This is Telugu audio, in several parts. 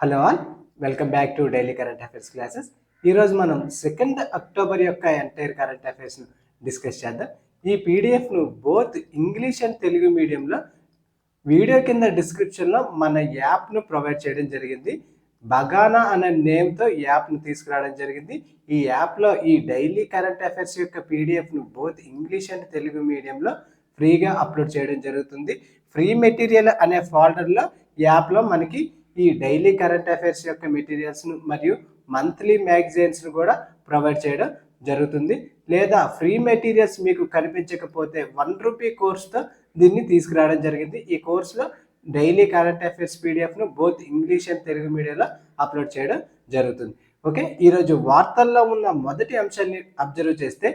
Hello all welcome back to daily current affairs classes. ఈరోజు మనం సెకండ్ అక్టోబర్ యొక్క ఎంటైర్ కరెంట్ అఫైర్స్ను డిస్కస్ చేద్దాం. ఈ పీడిఎఫ్ను బోత్ ఇంగ్లీష్ అండ్ తెలుగు మీడియంలో వీడియో కింద డిస్క్రిప్షన్లో మన యాప్ను ప్రొవైడ్ చేయడం జరిగింది. బగానా అనే నేమ్తో యాప్ను తీసుకురావడం జరిగింది. ఈ యాప్లో ఈ డైలీ కరెంట్ అఫైర్స్ యొక్క పీడిఎఫ్ను బోత్ ఇంగ్లీష్ అండ్ తెలుగు మీడియంలో ఫ్రీగా అప్లోడ్ చేయడం జరుగుతుంది. ఫ్రీ మెటీరియల్ అనే ఫోల్డర్లో యాప్లో మనకి ఈ డైలీ కరెంట్ అఫైర్స్ యొక్క మెటీరియల్స్ను మరియు మంత్లీ మ్యాగజైన్స్ను కూడా ప్రొవైడ్ చేయడం జరుగుతుంది. లేదా ఫ్రీ మెటీరియల్స్ మీకు కనిపించకపోతే వన్ రూపీ కోర్స్తో దీన్ని తీసుకురావడం జరిగింది. ఈ కోర్సులో డైలీ కరెంట్ అఫైర్స్ పీడిఎఫ్ను బోత్ ఇంగ్లీష్ అండ్ తెలుగు మీడియాలో అప్లోడ్ చేయడం జరుగుతుంది. ఓకే? ఈరోజు వార్తల్లో ఉన్న మొదటి అంశాన్ని అబ్జర్వ్ చేస్తే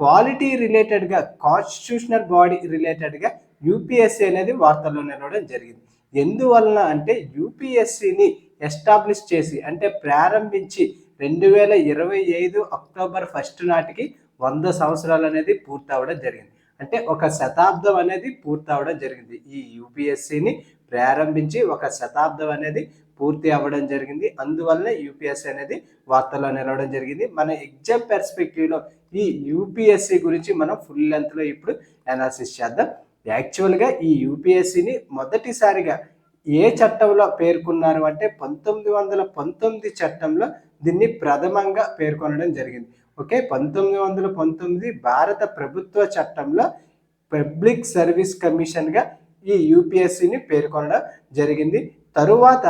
పాలిటీ రిలేటెడ్గా కాన్స్టిట్యూషనల్ బాడీ రిలేటెడ్గా యూపీఎస్సీ అనేది వార్తల్లో నిలవడం జరిగింది. ఎందువలన అంటే యూపీఎస్సిని ఎస్టాబ్లిష్ చేసి అంటే ప్రారంభించి రెండు వేల ఇరవై ఐదు అక్టోబర్ ఫస్ట్ నాటికి వంద సంవత్సరాలు అనేది పూర్తవడం జరిగింది. అంటే ఒక శతాబ్దం అనేది పూర్తవడం జరిగింది. ఈ యూపీఎస్సిని ప్రారంభించి ఒక శతాబ్దం అనేది పూర్తి అవ్వడం జరిగింది. అందువల్ల యూపీఎస్సీ అనేది వార్తల్లో నిలవడం జరిగింది. మన ఎగ్జామ్ పెర్స్పెక్టివ్లో ఈ యూపీఎస్సీ గురించి మనం ఫుల్ లెంత్లో ఇప్పుడు అనాలిసిస్ చేద్దాం. యాక్చువల్గా ఈ యూపీఎస్సీని మొదటిసారిగా ఏ చట్టంలో పేర్కొన్నారు అంటే పంతొమ్మిది వందల పంతొమ్మిది చట్టంలో దీన్ని ప్రథమంగా పేర్కొనడం జరిగింది. ఓకే? పంతొమ్మిది వందల పంతొమ్మిది భారత ప్రభుత్వ చట్టంలో పబ్లిక్ సర్వీస్ కమిషన్గా ఈ యూపీఎస్సిని పేర్కొనడం జరిగింది. తరువాత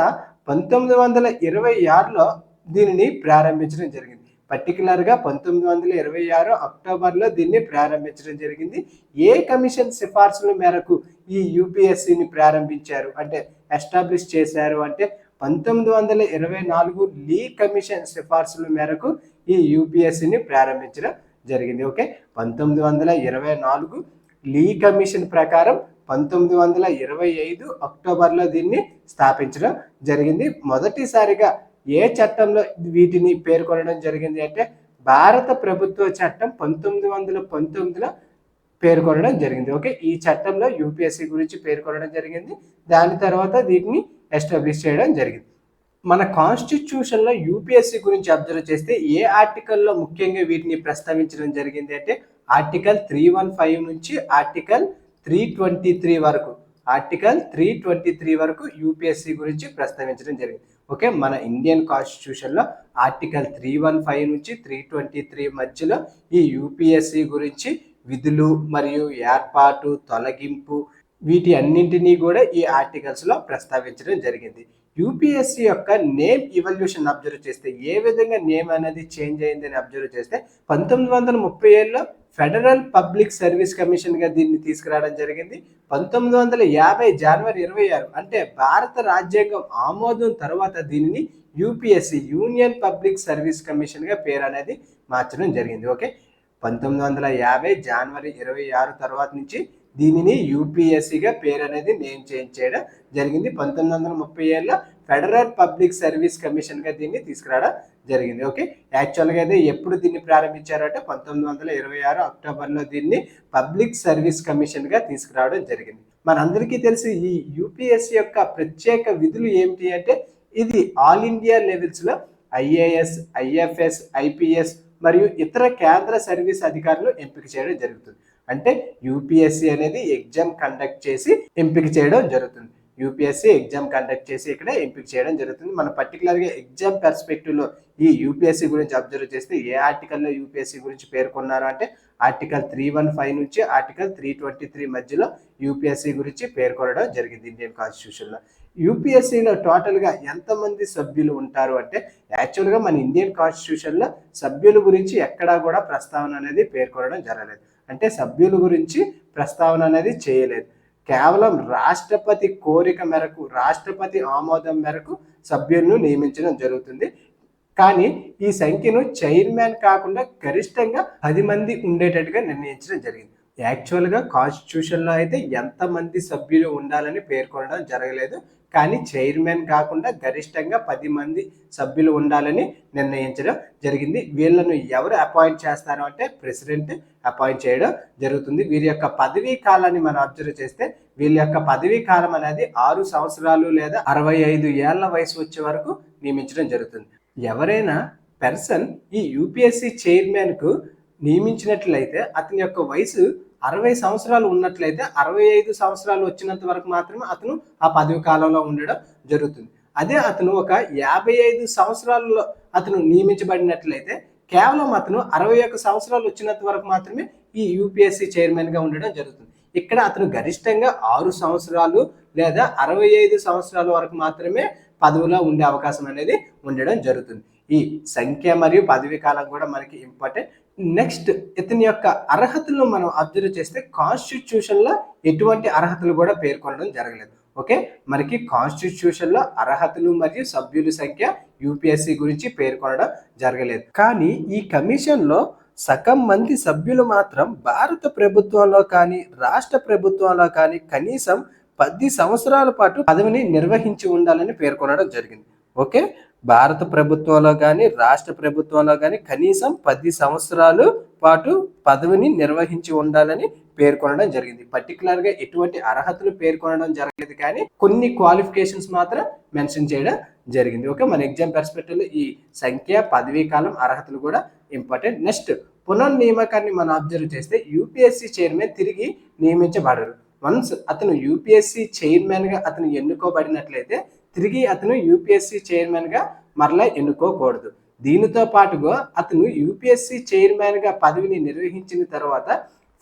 పంతొమ్మిది వందల ఇరవై ఆరులో దీనిని ప్రారంభించడం జరిగింది. పర్టికులర్గా పంతొమ్మిది వందల ఇరవై ఆరు అక్టోబర్లో దీన్ని ప్రారంభించడం జరిగింది. ఏ కమిషన్ సిఫార్సుల మేరకు ఈ యూపీఎస్సిని ప్రారంభించారు? అంటే ఎస్టాబ్లిష్ చేశారు అంటే పంతొమ్మిది వందల ఇరవై నాలుగు లీ కమిషన్ సిఫార్సుల మేరకు ఈ యూపీఎస్సిని ప్రారంభించడం జరిగింది. ఓకే? పంతొమ్మిది వందల ఇరవై నాలుగు లీ కమిషన్ ప్రకారం పంతొమ్మిది వందల ఇరవై ఐదు అక్టోబర్లో దీన్ని స్థాపించడం జరిగింది. మొదటిసారిగా ఏ చట్టంలో వీటిని పేర్కొనడం జరిగింది అంటే భారత ప్రభుత్వ చట్టం పంతొమ్మిది వందల పంతొమ్మిదిలో పేర్కొనడం జరిగింది. ఓకే ఈ చట్టంలో యూపీఎస్సీ గురించి పేర్కొనడం జరిగింది. దాని తర్వాత దీన్ని ఎస్టాబ్లిష్ చేయడం జరిగింది. మన కాన్స్టిట్యూషన్లో యూపీఎస్సీ గురించి అబ్జర్వ్ చేస్తే ఏ ఆర్టికల్లో ముఖ్యంగా వీటిని ప్రస్తావించడం జరిగింది అంటే ఆర్టికల్ త్రీ వన్ ఫైవ్ నుంచి ఆర్టికల్ త్రీ ట్వంటీ త్రీ వరకు ఆర్టికల్ త్రీ ట్వంటీ త్రీ వరకు యూపీఎస్సీ గురించి ప్రస్తావించడం జరిగింది. ఓకే మన ఇండియన్ కాన్స్టిట్యూషన్లో ఆర్టికల్ త్రీ వన్ ఫైవ్ నుంచి త్రీ ట్వంటీ త్రీ మధ్యలో ఈ యూపీఎస్సీ గురించి విధులు మరియు ఏర్పాటు తొలగింపు వీటి అన్నింటినీ కూడా ఈ ఆర్టికల్స్లో ప్రస్తావించడం జరిగింది. యూపీఎస్సీ యొక్క నేమ్ ఇవల్యూషన్ అబ్జర్వ్ చేస్తే ఏ విధంగా నేమ్ అనేది చేంజ్ అయిందని అబ్జర్వ్ చేస్తే పంతొమ్మిది వందల ముప్పై ఏళ్ళలో ఫెడరల్ పబ్లిక్ సర్వీస్ కమిషన్గా దీన్ని తీసుకురావడం జరిగింది. పంతొమ్మిది వందల యాభై జనవరి ఇరవై ఆరు అంటే భారత రాజ్యాంగం ఆమోదం తర్వాత దీనిని యూపీఎస్సీ యూనియన్ పబ్లిక్ సర్వీస్ కమిషన్గా పేరు అనేది మార్చడం జరిగింది. ఓకే? పంతొమ్మిది వందల యాభై జనవరి ఇరవై ఆరు తర్వాత నుంచి దీనిని యూపీఎస్సీగా పేరు అనేది నేమ్ చేంజ్ చేయడం జరిగింది. పంతొమ్మిది వందల ముప్పై ఏళ్ళలో ఫెడరల్ పబ్లిక్ సర్వీస్ కమిషన్గా దీన్ని తీసుకురావడం జరిగింది. ఓకే? యాక్చువల్గా అయితే ఎప్పుడు దీన్ని ప్రారంభించారంటే పంతొమ్మిది వందల ఇరవై ఆరు అక్టోబర్లో దీన్ని పబ్లిక్ సర్వీస్ కమిషన్గా తీసుకురావడం జరిగింది. మనందరికీ తెలిసి ఈ యూపీఎస్సీ యొక్క ప్రత్యేక విధులు ఏమిటి అంటే ఇది ఆల్ ఇండియా లెవెల్స్లో ఐఏఎస్ ఐఎఫ్ఎస్ ఐపీఎస్ మరియు ఇతర కేంద్ర సర్వీస్ అధికారులు ఎంపిక చేయడం జరుగుతుంది. అంటే యూపీఎస్సీ అనేది ఎగ్జామ్ కండక్ట్ చేసి ఎంపిక చేయడం జరుగుతుంది. యూపీఎస్సీ ఎగ్జామ్ కండక్ట్ చేసి ఇక్కడ ఎంపిక చేయడం జరుగుతుంది. మన పర్టికులర్గా ఎగ్జామ్ పెర్స్పెక్టివ్లో ఈ యూపీఎస్సీ గురించి అబ్జర్వ్ చేస్తే ఏ ఆర్టికల్లో యూపీఎస్సీ గురించి పేర్కొన్నారు అంటే ఆర్టికల్ త్రీ వన్ ఫైవ్ నుంచి ఆర్టికల్ త్రీ ట్వంటీ త్రీ మధ్యలో యూపీఎస్సీ గురించి పేర్కొనడం జరిగింది ఇండియన్ కాన్స్టిట్యూషన్లో యూపీఎస్సీలో టోటల్గా ఎంతమంది సభ్యులు ఉంటారు అంటే యాక్చువల్గా మన ఇండియన్ కాన్స్టిట్యూషన్లో సభ్యుల గురించి ఎక్కడా కూడా ప్రస్తావన అనేది పేర్కొనడం జరగలేదు. అంటే సభ్యుల గురించి ప్రస్తావన అనేది చేయలేదు. కేవలం రాష్ట్రపతి కోరిక మేరకు రాష్ట్రపతి ఆమోదం మేరకు సభ్యులను నియమించడం జరుగుతుంది. కానీ ఈ సంఖ్యను చైర్మన్ కాకుండా గరిష్టంగా పది మంది ఉండేటట్టుగా నిర్ణయించడం జరిగింది. యాక్చువల్గా కాన్స్టిట్యూషన్లో అయితే ఎంతమంది సభ్యులు ఉండాలని పేర్కొనడం జరగలేదు. కానీ చైర్మన్ కాకుండా గరిష్టంగా పది మంది సభ్యులు ఉండాలని నిర్ణయించడం జరిగింది. వీళ్ళను ఎవరు అపాయింట్ చేస్తారు అంటే ప్రెసిడెంట్ అపాయింట్ చేయడం జరుగుతుంది. వీరి యొక్క పదవీ కాలాన్ని మనం అబ్జర్వ్ చేస్తే వీళ్ళ యొక్క పదవీ కాలం అనేది ఆరు సంవత్సరాలు లేదా అరవై ఐదు ఏళ్ళ వయసు వచ్చే వరకు నియమించడం జరుగుతుంది. ఎవరైనా పర్సన్ ఈ యూపీఎస్సీ చైర్మన్కు నియమించినట్లయితే అతని యొక్క వయసు అరవై సంవత్సరాలు ఉన్నట్లయితే అరవై ఐదు సంవత్సరాలు వచ్చినంత వరకు మాత్రమే అతను ఆ పదవి కాలంలో ఉండడం జరుగుతుంది. అదే అతను ఒక యాభై ఐదు సంవత్సరాలలో అతను నియమించబడినట్లయితే కేవలం అతను అరవై ఒక్క సంవత్సరాలు వచ్చినంత వరకు మాత్రమే ఈ యూపీఎస్సీ చైర్మన్గా ఉండడం జరుగుతుంది. ఇక్కడ అతను గరిష్టంగా ఆరు సంవత్సరాలు లేదా అరవై ఐదు సంవత్సరాల వరకు మాత్రమే పదవిలో ఉండే అవకాశం అనేది ఉండడం జరుగుతుంది. ఈ సంఖ్య మరియు పదవి కాలం కూడా మనకి ఇంపార్టెంట్. నెక్స్ట్ ఇతని యొక్క అర్హతలను మనం అబ్జర్వ్ చేస్తే కాన్స్టిట్యూషన్లో ఎటువంటి అర్హతలు కూడా పేర్కొనడం జరగలేదు. ఓకే మనకి కాన్స్టిట్యూషన్లో అర్హతలు మరియు సభ్యుల సంఖ్య యూపీఎస్సి గురించి పేర్కొనడం జరగలేదు. కానీ ఈ కమిషన్లో సగం మంది సభ్యులు మాత్రం భారత ప్రభుత్వంలో కానీ రాష్ట్ర ప్రభుత్వంలో కానీ కనీసం పది సంవత్సరాల పాటు పదవిని నిర్వహించి ఉండాలని పేర్కొనడం జరిగింది. ఓకే భారత ప్రభుత్వంలో కానీ రాష్ట్ర ప్రభుత్వంలో కానీ కనీసం పది సంవత్సరాలు పాటు పదవిని నిర్వహించి ఉండాలని పేర్కొనడం జరిగింది. పర్టికులర్గా ఎటువంటి అర్హతలు పేర్కొనడం జరగలేదు కానీ కొన్ని క్వాలిఫికేషన్స్ మాత్రం మెన్షన్ చేయడం జరిగింది. ఓకే మన ఎగ్జామ్ పర్స్పెక్టివ్లో ఈ సంఖ్య పదవీ కాలం అర్హతలు కూడా ఇంపార్టెంట్. నెక్స్ట్ పునర్నియామకాన్ని మనం అబ్జర్వ్ చేస్తే యూపీఎస్సీ చైర్మన్ తిరిగి నియమించబడరు. వన్స్ అతను యూపీఎస్సీ చైర్మన్గా అతను ఎన్నుకోబడినట్లయితే తిరిగి అతను యూపీఎస్సీ చైర్మన్గా మరలా ఎన్నుకోకూడదు. దీనితో పాటుగా అతను యూపీఎస్సీ చైర్మన్గా పదవిని నిర్వహించిన తర్వాత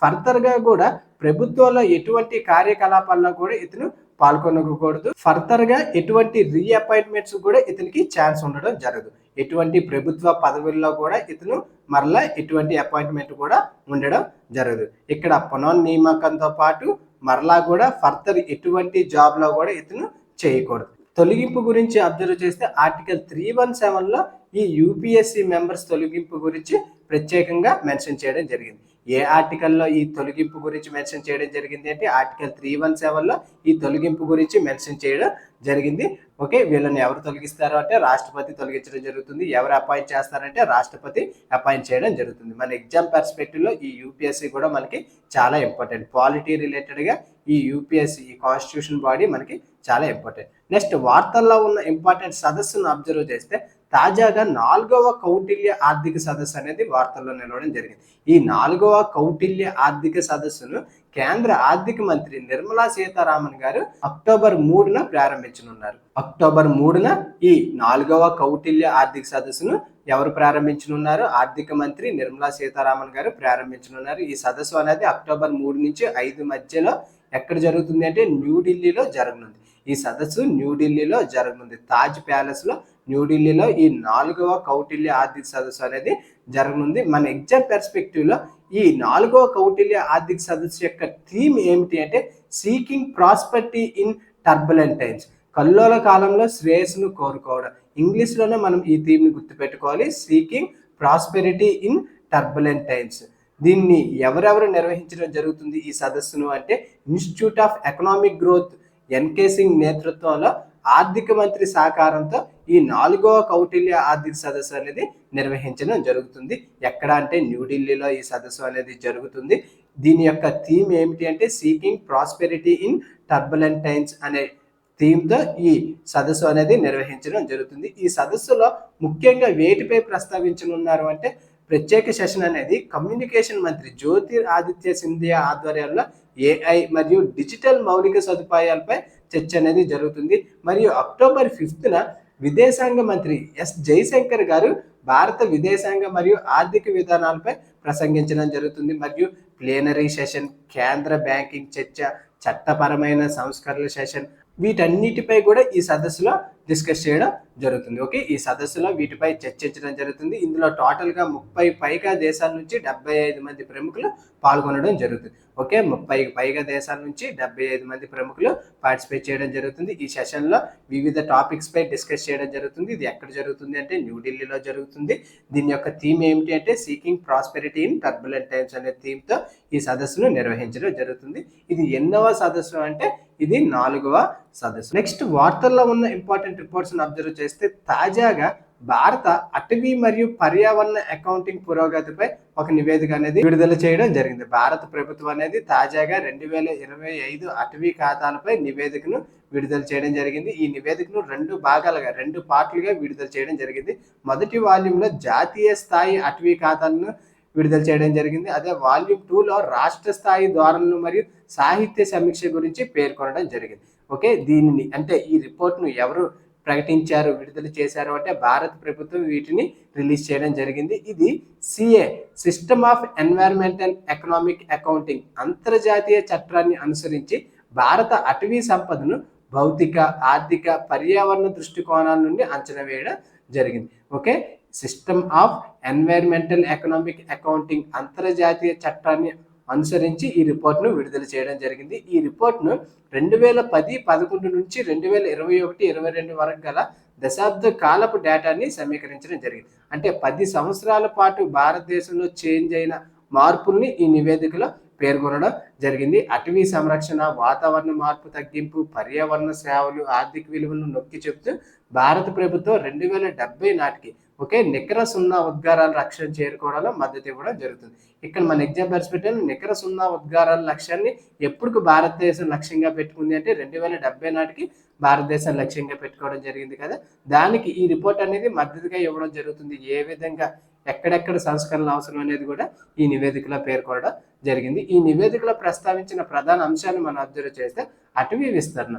ఫర్దర్గా కూడా ప్రభుత్వంలో ఎటువంటి కార్యకలాపాల్లో కూడా ఇతను పాల్గొనకూడదు. ఫర్దర్గా ఎటువంటి రీఅపాయింట్మెంట్స్ కూడా ఇతనికి ఛాన్స్ ఉండడం జరగదు. ఎటువంటి ప్రభుత్వ పదవుల్లో కూడా ఇతను మరలా ఎటువంటి అపాయింట్మెంట్ కూడా ఉండడం జరగదు. ఇక్కడ పునర్నియామకంతో పాటు మరలా కూడా ఫర్దర్ ఎటువంటి జాబ్లో కూడా ఇతను చేయకూడదు. తొలగింపు గురించి అబ్జర్వ్ చేస్తే ఆర్టికల్ త్రీ వన్ సెవెన్లో ఈ యూపీఎస్సి మెంబర్స్ తొలగింపు గురించి ప్రత్యేకంగా మెన్షన్ చేయడం జరిగింది. ఏ ఆర్టికల్లో ఈ తొలగింపు గురించి మెన్షన్ చేయడం జరిగింది అంటే ఆర్టికల్ త్రీ వన్ సెవెన్లో ఈ తొలగింపు గురించి మెన్షన్ చేయడం జరిగింది. ఓకే వీళ్ళని ఎవరు తొలగిస్తారు అంటే రాష్ట్రపతి తొలగించడం జరుగుతుంది. ఎవరు అపాయింట్ చేస్తారంటే రాష్ట్రపతి అపాయింట్ చేయడం జరుగుతుంది. మన ఎగ్జామ్ పర్స్పెక్టివ్లో ఈ యూపీఎస్సీ కూడా మనకి చాలా ఇంపార్టెంట్. పాలిటీ రిలేటెడ్గా ఈ యూపీఎస్సీ ఈ కాన్స్టిట్యూషన్ బాడీ మనకి చాలా ఇంపార్టెంట్ నెక్స్ట్ వార్తల్లో ఉన్న ఇంపార్టెంట్ సదస్సును అబ్జర్వ్ చేస్తే తాజాగా నాలుగవ కౌటిల్య ఆర్థిక సదస్సు అనేది వార్తల్లో నిలవడం జరిగింది. ఈ నాలుగవ కౌటిల్య ఆర్థిక సదస్సును కేంద్ర ఆర్థిక మంత్రి నిర్మలా సీతారామన్ గారు అక్టోబర్ మూడున ప్రారంభించనున్నారు. అక్టోబర్ మూడున ఈ నాలుగవ కౌటిల్య ఆర్థిక సదస్సును ఎవరు ప్రారంభించనున్నారు? ఆర్థిక మంత్రి నిర్మలా సీతారామన్ గారు ప్రారంభించనున్నారు. ఈ సదస్సు అనేది అక్టోబర్ మూడు నుంచి ఐదు మధ్యలో ఎక్కడ జరుగుతుంది అంటే న్యూఢిల్లీలో జరగనుంది. ఈ సదస్సు న్యూఢిల్లీలో జరగనుంది. తాజ్ ప్యాలెస్లో న్యూఢిల్లీలో ఈ నాలుగవ కౌటిల్య ఆర్థిక సదస్సు అనేది జరగనుంది. మన ఎగ్జామ్ పెర్స్పెక్టివ్లో ఈ నాలుగవ కౌటిల్య ఆర్థిక సదస్సు యొక్క థీమ్ ఏమిటి అంటే seeking prosperity in turbulent times. కల్లోల కాలంలో శ్రేయస్సును కోరుకోవడం. ఇంగ్లీష్లోనే మనం ఈ థీమ్ని గుర్తుపెట్టుకోవాలి. Seeking prosperity in turbulent times. దీన్ని ఎవరెవరు నిర్వహించడం జరుగుతుంది ఈ సదస్సును అంటే institute of economic growth NK Singh నేతృత్వంలో ఆర్థిక మంత్రి సహకారంతో ఈ నాలుగవ కౌటిల్య ఆర్థిక సదస్సు అనేది నిర్వహించడం జరుగుతుంది. ఎక్కడ అంటే న్యూఢిల్లీలో ఈ సదస్సు అనేది జరుగుతుంది. దీని యొక్క థీమ్ ఏమిటి అంటే seeking prosperity in turbulent times అనే థీమ్తో ఈ సదస్సు అనేది నిర్వహించడం జరుగుతుంది. ఈ సదస్సులో ముఖ్యంగా వేటిపై ప్రస్తావించనున్నారు అంటే ప్రత్యేక సెషన్ అనేది కమ్యూనికేషన్ మంత్రి జ్యోతిర్ ఆదిత్య సింధియా ఆధ్వర్యంలో ఏఐ మరియు డిజిటల్ మౌలిక సదుపాయాలపై చర్చ అనేది జరుగుతుంది. మరియు అక్టోబర్ ఫిఫ్త్న విదేశాంగ మంత్రి ఎస్ జైశంకర్ గారు భారత విదేశాంగ మరియు ఆర్థిక విధానాలపై ప్రసంగించడం జరుగుతుంది. మరియు ప్లేనరీ సెషన్ కేంద్ర బ్యాంకింగ్ చర్చ చట్టపరమైన సంస్కరణల సెషన్ వీటన్నిటిపై కూడా ఈ సదస్సులో డిస్కస్ చేయడం జరుగుతుంది. ఓకే? ఈ సదస్సులో వీటిపై చర్చించడం జరుగుతుంది. ఇందులో టోటల్గా ముప్పై పైగా దేశాల నుంచి డెబ్బై ఐదు మంది ప్రముఖులు పాల్గొనడం జరుగుతుంది. ఓకే? ముప్పై పైగా దేశాల నుంచి డెబ్బై ఐదు మంది ప్రముఖులు పార్టిసిపేట్ చేయడం జరుగుతుంది. ఈ సెషన్లో వివిధ టాపిక్స్ పై డిస్కస్ చేయడం జరుగుతుంది. ఇది ఎక్కడ జరుగుతుంది అంటే న్యూఢిల్లీలో జరుగుతుంది. దీని యొక్క థీమ్ ఏమిటి అంటే seeking prosperity in turbulent times అనే థీమ్తో ఈ సదస్సును నిర్వహించడం జరుగుతుంది. ఇది ఎన్నవ సదస్సు అంటే ఇది నాలుగవ సదస్సు నెక్స్ట్ వార్తల్లో ఉన్న ఇంపార్టెంట్ రిపోర్ట్స్ అబ్జర్వ్ చేస్తే తాజాగా భారత అటవీ మరియు పర్యావరణ అకౌంటింగ్ పురోగతిపై ఒక నివేదిక అనేది విడుదల చేయడం జరిగింది. భారత ప్రభుత్వం అనేది తాజాగా రెండు వేల ఇరవై ఐదు అటవీ ఖాతాలపై నివేదికను విడుదల చేయడం జరిగింది. ఈ నివేదికను రెండు భాగాలుగా రెండు పార్ట్లుగా విడుదల చేయడం జరిగింది. మొదటి వాల్యూమ్లో జాతీయ స్థాయి అటవీ ఖాతాలను విడుదల చేయడం జరిగింది. అదే వాల్యూమ్ టూలో రాష్ట్ర స్థాయి ధోరణులు మరియు సాహిత్య సమీక్ష గురించి పేర్కొనడం జరిగింది. ఓకే? దీనిని అంటే ఈ రిపోర్ట్ను ఎవరు ప్రకటించారు విడుదల చేశారు అంటే భారత ప్రభుత్వం వీటిని రిలీజ్ చేయడం జరిగింది. ఇది CA system of environmental economic accounting అంతర్జాతీయ చట్టాన్ని అనుసరించి భారత అటవీ సంపదను భౌతిక ఆర్థిక పర్యావరణ దృష్టికోణాల నుండి అంచనా వేయడం జరిగింది. Okay? System of environmental economic accounting అంతర్జాతీయ చట్టాన్ని అనుసరించి ఈ రిపోర్ట్ను విడుదల చేయడం జరిగింది. ఈ రిపోర్ట్ను రెండు వేల పది పదకొండు నుంచి రెండు వేల ఇరవై ఒకటి ఇరవై రెండు వరకు గల దశాబ్ద కాలపు డేటాని సమీకరించడం జరిగింది. అంటే పది సంవత్సరాల పాటు భారతదేశంలో చేంజ్ అయిన మార్పుల్ని ఈ నివేదికలో పేర్కొనడం జరిగింది. అటవీ సంరక్షణ వాతావరణ మార్పు తగ్గింపు పర్యావరణ సేవలు ఆర్థిక విలువలను నొక్కి చెబుతూ భారత ప్రభుత్వం రెండు వేల డెబ్బై నాటికి ఓకే? నికర సున్నా ఉద్గారాల లక్ష్యం చేరుకోవడంలో మద్దతు ఇవ్వడం జరుగుతుంది. ఇక్కడ మన ఎగ్జామ్ పెట్టాను నికర సున్నా ఉద్గారాల లక్ష్యాన్ని ఎప్పుడు భారతదేశం లక్ష్యంగా పెట్టుకుంది అంటే రెండు వేల డెబ్బై నాటికి భారతదేశం లక్ష్యంగా పెట్టుకోవడం జరిగింది కదా? దానికి ఈ రిపోర్ట్ అనేది మద్దతుగా ఇవ్వడం జరుగుతుంది. ఏ విధంగా ఎక్కడెక్కడ సంస్కరణలు అవసరం అనేది కూడా ఈ నివేదికలో పేర్కొనడం జరిగింది. ఈ నివేదికలో ప్రస్తావించిన ప్రధాన అంశాన్ని మనం అబ్జర్వ్ చేస్తే అటవీ విస్తరణ.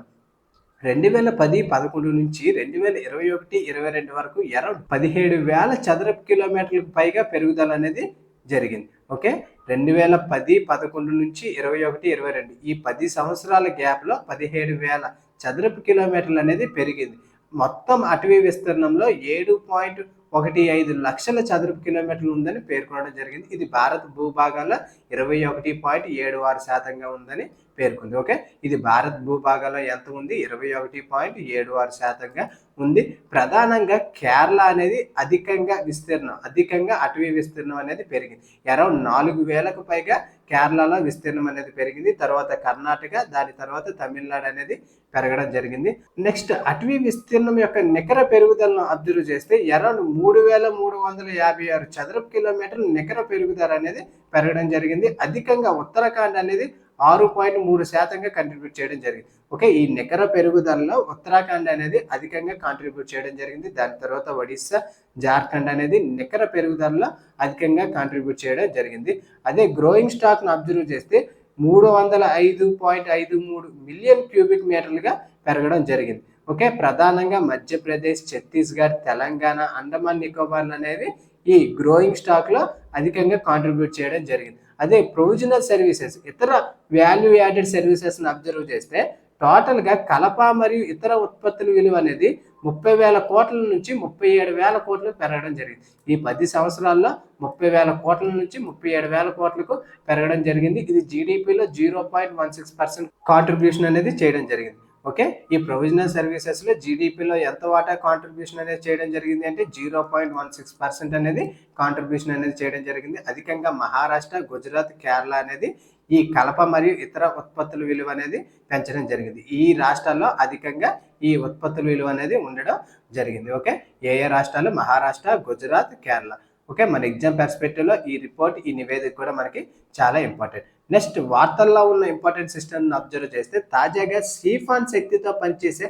రెండు వేల పది పదకొండు నుంచి రెండు వేల ఇరవై ఒకటి ఇరవై రెండు వరకు అరౌండ్ పదిహేడు వేల చదరపు కిలోమీటర్లకు పైగా పెరుగుదల అనేది జరిగింది. ఓకే? రెండు వేల పది పదకొండు నుంచి ఇరవై ఒకటి ఇరవై రెండు. ఈ పది సంవత్సరాల గ్యాప్లో పదిహేడు వేల చదరపు కిలోమీటర్లు అనేది పెరిగింది. మొత్తం అటవీ విస్తీర్ణంలో ఏడు పాయింట్ ఒకటి ఐదు లక్షల చదరపు కిలోమీటర్లు ఉందని పేర్కొనడం జరిగింది. ఇది భారత భూభాగాల ఇరవై ఒకటి పాయింట్ ఏడు ఆరు శాతంగా ఉందని పేర్కొంది. ఓకే? ఇది భారత్ భూభాగాల ఎంత ఉంది? ఇరవై ఒకటి పాయింట్ ఏడు ఆరు శాతంగా ఉంది. ప్రధానంగా కేరళ అనేది అధికంగా విస్తీర్ణం అధికంగా అటవీ విస్తీర్ణం అనేది పెరిగింది. అరౌండ్ నాలుగు వేలకు పైగా కేరళలో విస్తీర్ణం అనేది పెరిగింది. తర్వాత కర్ణాటక దాని తర్వాత తమిళనాడు అనేది పెరగడం జరిగింది. నెక్స్ట్ అటవీ విస్తీర్ణం యొక్క నికర పెరుగుదలను అబ్జర్వ్ చేస్తే అరౌండ్ మూడు వేల మూడు వందల యాభై ఆరు చదరపు కిలోమీటర్ల నికర పెరుగుదల అనేది పెరగడం జరిగింది. అధికంగా ఉత్తరాఖండ్ అనేది ఆరు పాయింట్ మూడు శాతంగా కంట్రిబ్యూట్ చేయడం జరిగింది. ఓకే ఈ నికర పెరుగుదలలో ఉత్తరాఖండ్ అనేది అధికంగా కాంట్రిబ్యూట్ చేయడం జరిగింది. దాని తర్వాత ఒడిస్సా జార్ఖండ్ అనేది నికర పెరుగుదలలో అధికంగా కాంట్రిబ్యూట్ చేయడం జరిగింది. అదే గ్రోయింగ్ స్టాక్ను అబ్జర్వ్ చేస్తే మూడు వందల ఐదు పాయింట్ ఐదు మూడు మిలియన్ క్యూబిక్ మీటర్లుగా పెరగడం జరిగింది. ఓకే ప్రధానంగా మధ్యప్రదేశ్ ఛత్తీస్గఢ్ తెలంగాణ అండమాన్ నికోబార్లు అనేవి ఈ గ్రోయింగ్ స్టాక్లో అధికంగా కాంట్రిబ్యూట్ చేయడం జరిగింది. అదే ప్రొవిజనల్ సర్వీసెస్ ఇతర వాల్యూ యాడెడ్ సర్వీసెస్ని అబ్జర్వ్ చేస్తే టోటల్గా కలప మరియు ఇతర ఉత్పత్తుల విలువ అనేది ముప్పై వేల కోట్ల నుంచి ముప్పై ఏడు వేల కోట్లు పెరగడం జరిగింది. ఈ పది సంవత్సరాల్లో ముప్పై వేల కోట్ల నుంచి ముప్పై ఏడు వేల కోట్లకు పెరగడం జరిగింది. ఇది జీడిపిలో zero point one six percent contribution అనేది చేయడం జరిగింది. ఓకే? ఈ ప్రొవిజనల్ సర్వీసెస్లో జీడిపిలో ఎంత వాటా కాంట్రిబ్యూషన్ అనేది చేయడం జరిగింది అంటే zero point one six percent అనేది కాంట్రిబ్యూషన్ అనేది చేయడం జరిగింది. అధికంగా మహారాష్ట్ర గుజరాత్ కేరళ అనేది ఈ కలప మరియు ఇతర ఉత్పత్తుల విలువ అనేది పెంచడం జరిగింది. ఈ రాష్ట్రాల్లో అధికంగా ఈ ఉత్పత్తుల విలువ అనేది ఉండడం జరిగింది. ఓకే? ఏ ఏ రాష్ట్రాలు? మహారాష్ట్ర గుజరాత్ కేరళ. ఓకే? మన ఎగ్జామ్ పర్స్పెక్టివ్లో ఈ రిపోర్ట్ ఈ నివేదిక కూడా మనకి చాలా ఇంపార్టెంట్. నెక్స్ట్ వార్తల్లో ఉన్న ఇంపార్టెంట్ సిస్టమ్ని అబ్జర్వ్ చేస్తే తాజాగా సీఫాన్ శక్తితో పనిచేసే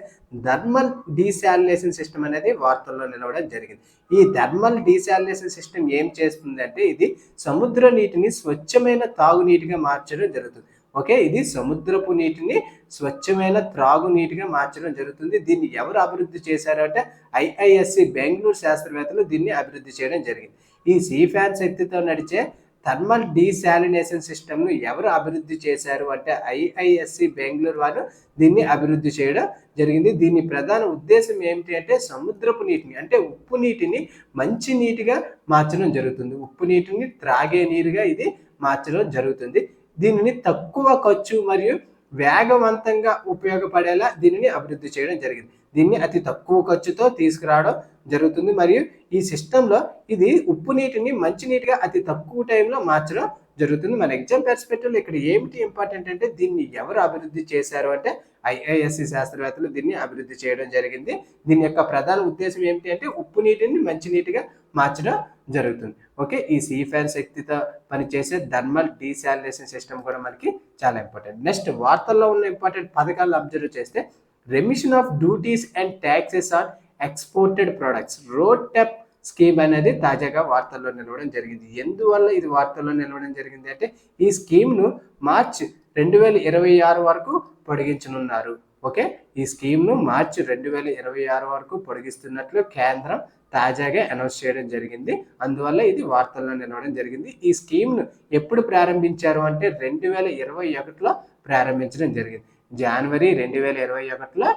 థర్మల్ డీశాలినేషన్ సిస్టమ్ అనేది వార్తల్లో నిలవడం జరిగింది. ఈ థర్మల్ డీశాలినేషన్ సిస్టమ్ ఏం చేస్తుంది అంటే ఇది సముద్ర నీటిని స్వచ్ఛమైన తాగునీటిగా మార్చడం జరుగుతుంది. ఓకే? ఇది సముద్రపు నీటిని స్వచ్ఛమైన త్రాగునీటిగా మార్చడం జరుగుతుంది. దీన్ని ఎవరు అభివృద్ధి చేశారు అంటే ఐఐఎస్సి బెంగళూరు శాస్త్రవేత్తలు దీన్ని అభివృద్ధి చేయడం జరిగింది. ఈ సీఫాన్ శక్తితో నడిచే థర్మల్ డీశాలినేషన్ సిస్టమ్ను ఎవరు అభివృద్ధి చేశారు అంటే ఐఐఎస్సి బెంగళూరు వారు దీన్ని అభివృద్ధి చేయడం జరిగింది. దీని ప్రధాన ఉద్దేశం ఏమిటి అంటే సముద్రపు నీటిని అంటే ఉప్పు నీటిని మంచి నీటిగా మార్చడం జరుగుతుంది. ఉప్పు నీటిని త్రాగే నీరుగా ఇది మార్చడం జరుగుతుంది. దీనిని తక్కువ ఖర్చు మరియు వేగవంతంగా ఉపయోగపడేలా దీనిని అభివృద్ధి చేయడం జరిగింది. దీన్ని అతి తక్కువ ఖర్చుతో తీసుకురావడం జరుగుతుంది. మరియు ఈ సిస్టంలో ఇది ఉప్పు నీటిని మంచినీటిగా అతి తక్కువ టైంలో మార్చడం జరుగుతుంది. మన ఎగ్జామ్ పర్స్పెక్టివ్ ఇక్కడ ఏమిటి ఇంపార్టెంట్ అంటే దీన్ని ఎవరు అభివృద్ధి చేశారు అంటే ఐఐఎస్సి శాస్త్రవేత్తలు దీన్ని అభివృద్ధి చేయడం జరిగింది. దీని యొక్క ప్రధాన ఉద్దేశం ఏమిటి అంటే ఉప్పు నీటిని మంచినీటిగా మార్చడం జరుగుతుంది. ఓకే? ఈ సీ ఫ్యాన్ శక్తితో పనిచేసే థర్మల్ డీశాలినేషన్ సిస్టమ్ కూడా మనకి చాలా ఇంపార్టెంట్. నెక్స్ట్ వార్తల్లో ఉన్న ఇంపార్టెంట్ పథకాలు అబ్జర్వ్ చేస్తే remission of duties and taxes on exported products RoDTEP scheme అనేది తాజాగా వార్తల్లో నిలవడం జరిగింది. ఎందువల్ల ఇది వార్తల్లో నిలవడం జరిగింది అంటే ఈ స్కీమ్ను మార్చ్ రెండు వేల ఇరవై ఆరు వరకు పొడిగించనున్నారు. ఓకే? ఈ స్కీమ్ను మార్చి రెండు వేల ఇరవై ఆరు వరకు పొడిగిస్తున్నట్లు కేంద్రం తాజాగా అనౌన్స్ చేయడం జరిగింది. అందువల్ల ఇది వార్తల్లో నిలవడం జరిగింది. ఈ స్కీమ్ను ఎప్పుడు ప్రారంభించారు అంటే రెండు వేల ఇరవై ఒకటిలో ప్రారంభించడం జరిగింది. జనవరి రెండు వేల ఇరవై ఒకటిలో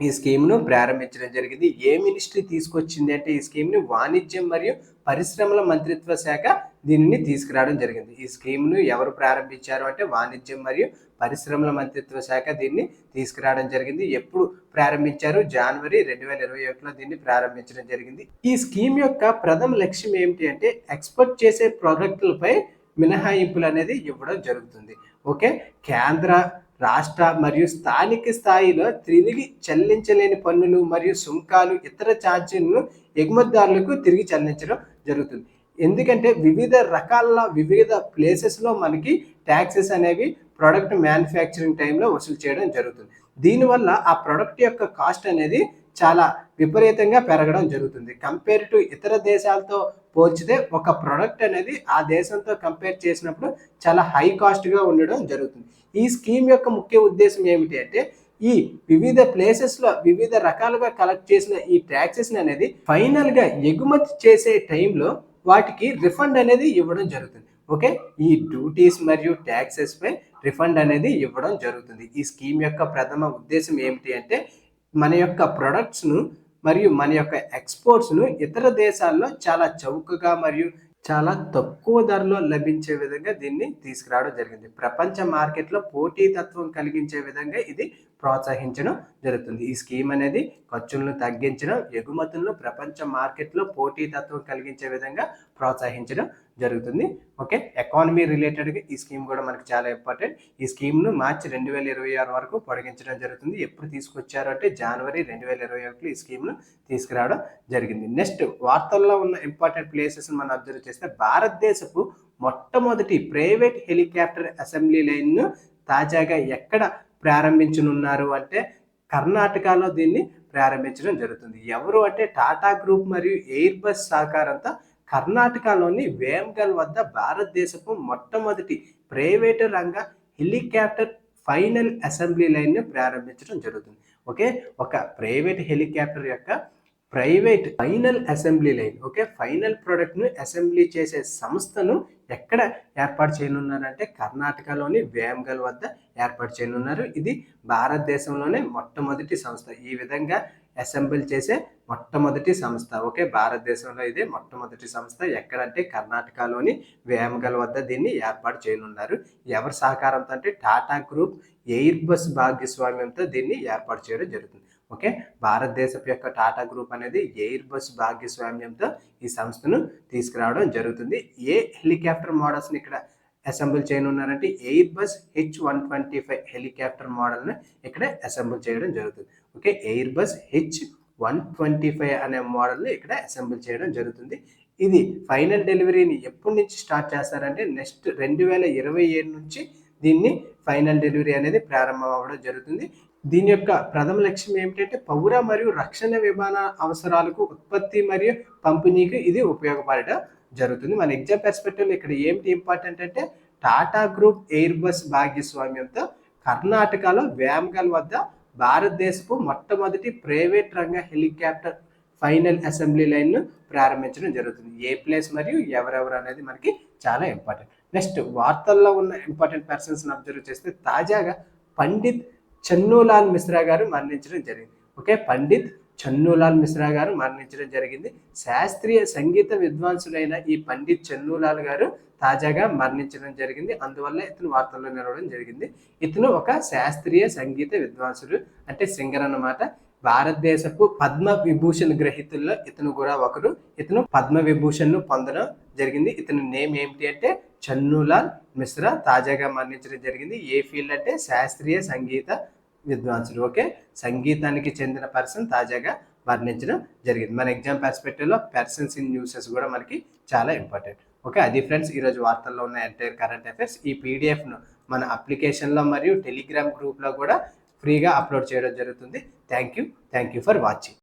ఈ స్కీమ్ను ప్రారంభించడం జరిగింది. ఏ మినిస్ట్రీ తీసుకొచ్చింది అంటే ఈ స్కీమ్ని వాణిజ్యం మరియు పరిశ్రమల మంత్రిత్వ శాఖ దీనిని తీసుకురావడం జరిగింది. ఈ స్కీమ్ను ఎవరు ప్రారంభించారు అంటే వాణిజ్యం మరియు పరిశ్రమల మంత్రిత్వ శాఖ దీన్ని తీసుకురావడం జరిగింది. ఎప్పుడు ప్రారంభించారు? జనవరి రెండు వేల ఇరవై ఒకటిలో దీన్ని ప్రారంభించడం జరిగింది. ఈ స్కీమ్ యొక్క ప్రథమ లక్ష్యం ఏమిటి అంటే ఎక్స్పోర్ట్ చేసే ప్రోడక్టులపై మినహాయింపులు అనేది ఇవ్వడం జరుగుతుంది. ఓకే? కేంద్ర రాష్ట్ర మరియు స్థానిక స్థాయిలో తిరిగి చెల్లించలేని పన్నులు మరియు సుంకాలు ఇతర ఛార్జీలను ఎగుమతిదారులకు తిరిగి చెల్లించడం జరుగుతుంది. ఎందుకంటే వివిధ రకాల వివిధ ప్లేసెస్లో మనకి ట్యాక్సెస్ అనేవి ప్రోడక్ట్ మ్యానుఫ్యాక్చరింగ్ టైంలో వసూలు చేయడం జరుగుతుంది. దీనివల్ల ఆ ప్రోడక్ట్ యొక్క కాస్ట్ అనేది చాలా విపరీతంగా పెరగడం జరుగుతుంది. కంపేర్ టు ఇతర దేశాలతో పోల్చితే ఒక ప్రోడక్ట్ అనేది ఆ దేశంతో కంపేర్ చేసినప్పుడు చాలా హై కాస్ట్గా ఉండడం జరుగుతుంది. ఈ స్కీమ్ యొక్క ముఖ్య ఉద్దేశం ఏమిటి అంటే ఈ వివిధ ప్లేసెస్లో వివిధ రకాలుగా కలెక్ట్ చేసిన ఈ ట్యాక్సెస్ని అనేది ఫైనల్గా ఎగుమతి చేసే టైంలో వాటికి రిఫండ్ అనేది ఇవ్వడం జరుగుతుంది. ఓకే ఈ డ్యూటీస్ మరియు ట్యాక్సెస్పై రిఫండ్ అనేది ఇవ్వడం జరుగుతుంది. ఈ స్కీమ్ యొక్క ప్రథమ ఉద్దేశం ఏమిటి అంటే మన యొక్క ప్రొడక్ట్స్ను మరియు మన యొక్క ఎక్స్పోర్ట్స్ను ఇతర దేశాల్లో చాలా చౌకగా మరియు చాలా తక్కువ ధరలో లభించే విధంగా దీన్ని తీసుకురావడం జరిగింది. ప్రపంచ మార్కెట్లో పోటీతత్వం కలిగించే విధంగా ఇది ప్రోత్సహించడం జరుగుతుంది. ఈ స్కీమ్ అనేది ఖర్చులను తగ్గించడం ఎగుమతులను ప్రపంచ మార్కెట్లో పోటీతత్వం కలిగించే విధంగా ప్రోత్సహించడం జరుగుతుంది. ఓకే? ఎకానమీ రిలేటెడ్గా ఈ స్కీమ్ కూడా మనకి చాలా ఇంపార్టెంట్ ఈ స్కీమ్ను మార్చి రెండు వేల ఇరవై ఆరు వరకు పొడిగించడం జరుగుతుంది. ఎప్పుడు తీసుకొచ్చారు అంటే జనవరి రెండు వేల ఇరవై ఒకటిలో ఈ స్కీమ్ను తీసుకురావడం జరిగింది. నెక్స్ట్ వార్తల్లో ఉన్న ఇంపార్టెంట్ ప్లేసెస్ మనం అబ్జర్వ్ చేస్తే భారతదేశపు మొట్టమొదటి ప్రైవేట్ హెలికాప్టర్ అసెంబ్లీ లైన్ను తాజాగా ఎక్కడ ప్రారంభించనున్నారు అంటే కర్ణాటకలో దీన్ని ప్రారంభించడం జరుగుతుంది. ఎవరు అంటే టాటా గ్రూప్ మరియు ఎయిర్ బస్ సహకారంతో కర్ణాటకలోని వేమ్గల్ వద్ద భారతదేశపు మొట్టమొదటి ప్రైవేటు రంగ హెలికాప్టర్ ఫైనల్ అసెంబ్లీ లైన్ను ప్రారంభించడం జరుగుతుంది. ఓకే? ఒక ప్రైవేట్ హెలికాప్టర్ యొక్క private final assembly line okay? Final ప్రోడక్ట్ను assembly చేసే సంస్థను ఎక్కడ ఏర్పాటు చేయనున్నారంటే కర్ణాటకలోని వేమ్గల్ వద్ద ఏర్పాటు చేయనున్నారు. ఇది భారతదేశంలోనే మొట్టమొదటి సంస్థ. ఈ విధంగా అసెంబ్లీ చేసే మొట్టమొదటి సంస్థ. ఓకే? భారతదేశంలో ఇదే మొట్టమొదటి సంస్థ. ఎక్కడంటే కర్ణాటకలోని వేమగల్ వద్ద దీన్ని ఏర్పాటు చేయనున్నారు. ఎవరి సహకారంతో అంటే టాటా గ్రూప్ ఎయిర్ బస్ భాగస్వామ్యంతో దీన్ని ఏర్పాటు చేయడం జరుగుతుంది. ఓకే? భారతదేశపు యొక్క టాటా గ్రూప్ అనేది ఎయిర్ బస్ భాగస్వామ్యంతో ఈ సంస్థను తీసుకురావడం జరుగుతుంది. ఏ హెలికాప్టర్ మోడల్స్ని ఇక్కడ assemble చేయనున్నారంటే Airbus H one twenty five helicopter మోడల్ని ఇక్కడ అసెంబుల్ చేయడం జరుగుతుంది. Okay? Airbus H one twenty five అనే మోడల్ని ఇక్కడ అసెంబుల్ చేయడం జరుగుతుంది. ఇది ఫైనల్ డెలివరీని ఎప్పటి నుంచి స్టార్ట్ చేస్తారంటే నెక్స్ట్ రెండు వేల ఇరవై ఏడు నుంచి దీన్ని ఫైనల్ డెలివరీ అనేది ప్రారంభం అవ్వడం జరుగుతుంది. దీని యొక్క ప్రథమ లక్ష్యం ఏమిటంటే పౌర మరియు రక్షణ విమాన అవసరాలకు ఉత్పత్తి మరియు పంపిణీకి ఇది ఉపయోగపడడం జరుగుతుంది. మన ఎగ్జామ్ పర్స్పెక్టివ్ ఇక్కడ ఏమిటి ఇంపార్టెంట్ అంటే టాటా గ్రూప్ ఎయిర్ బస్ భాగ్యస్వామ్యంతో కర్ణాటకలో వ్యామ్గల్ వద్ద భారతదేశపు మొట్టమొదటి ప్రైవేట్ రంగ హెలికాప్టర్ ఫైనల్ అసెంబ్లీ లైన్ను ప్రారంభించడం జరుగుతుంది. ఏ ప్లేస్ మరియు ఎవరెవరు అనేది మనకి చాలా ఇంపార్టెంట్. నెక్స్ట్ వార్తల్లో ఉన్న ఇంపార్టెంట్ పర్సన్స్ని అబ్జర్వ్ చేస్తే తాజాగా పండిత్ చన్నూలాల్ మిశ్రా గారు మరణించడం జరిగింది. ఓకే పండిత్ చన్నూలాల్ మిశ్రా గారు మరణించడం జరిగింది. శాస్త్రీయ సంగీత విద్వాంసుడైన ఈ పండిత్ చన్నూలాల్ గారు తాజాగా మరణించడం జరిగింది. అందువల్ల ఇతను వార్తల్లో నిలవడం జరిగింది. ఇతను ఒక శాస్త్రీయ సంగీత విద్వాంసుడు అంటే సింగర్ అన్నమాట. భారతదేశపు పద్మ విభూషణ్ గ్రహీతుల్లో ఇతను కూడా ఒకరు. ఇతను పద్మ విభూషణ్ను పొందడం జరిగింది. ఇతని నేమ్ ఏమిటి అంటే చన్నులాల్ మిశ్రా. తాజాగా మరణించడం జరిగింది. ఏ ఫీల్డ్ అంటే శాస్త్రీయ సంగీత విద్వాంసుడు. ఓకే? సంగీతానికి చెందిన పర్సన్ తాజాగా మరణించడం జరిగింది. మన ఎగ్జామ్ పర్స్పెక్టివ్లో పర్సన్స్ ఇన్ న్యూసెస్ కూడా మనకి చాలా ఇంపార్టెంట్. ఓకే అది ఫ్రెండ్స్ ఈరోజు వార్తల్లో ఉన్న ఎంటైర్ కరెంట్ అఫైర్స్. ఈ పీడిఎఫ్ను మన అప్లికేషన్లో మరియు టెలిగ్రామ్ గ్రూప్లో కూడా ఫ్రీగా అప్లోడ్ చేయడం జరుగుతుంది. Thank you. Thank you for watching.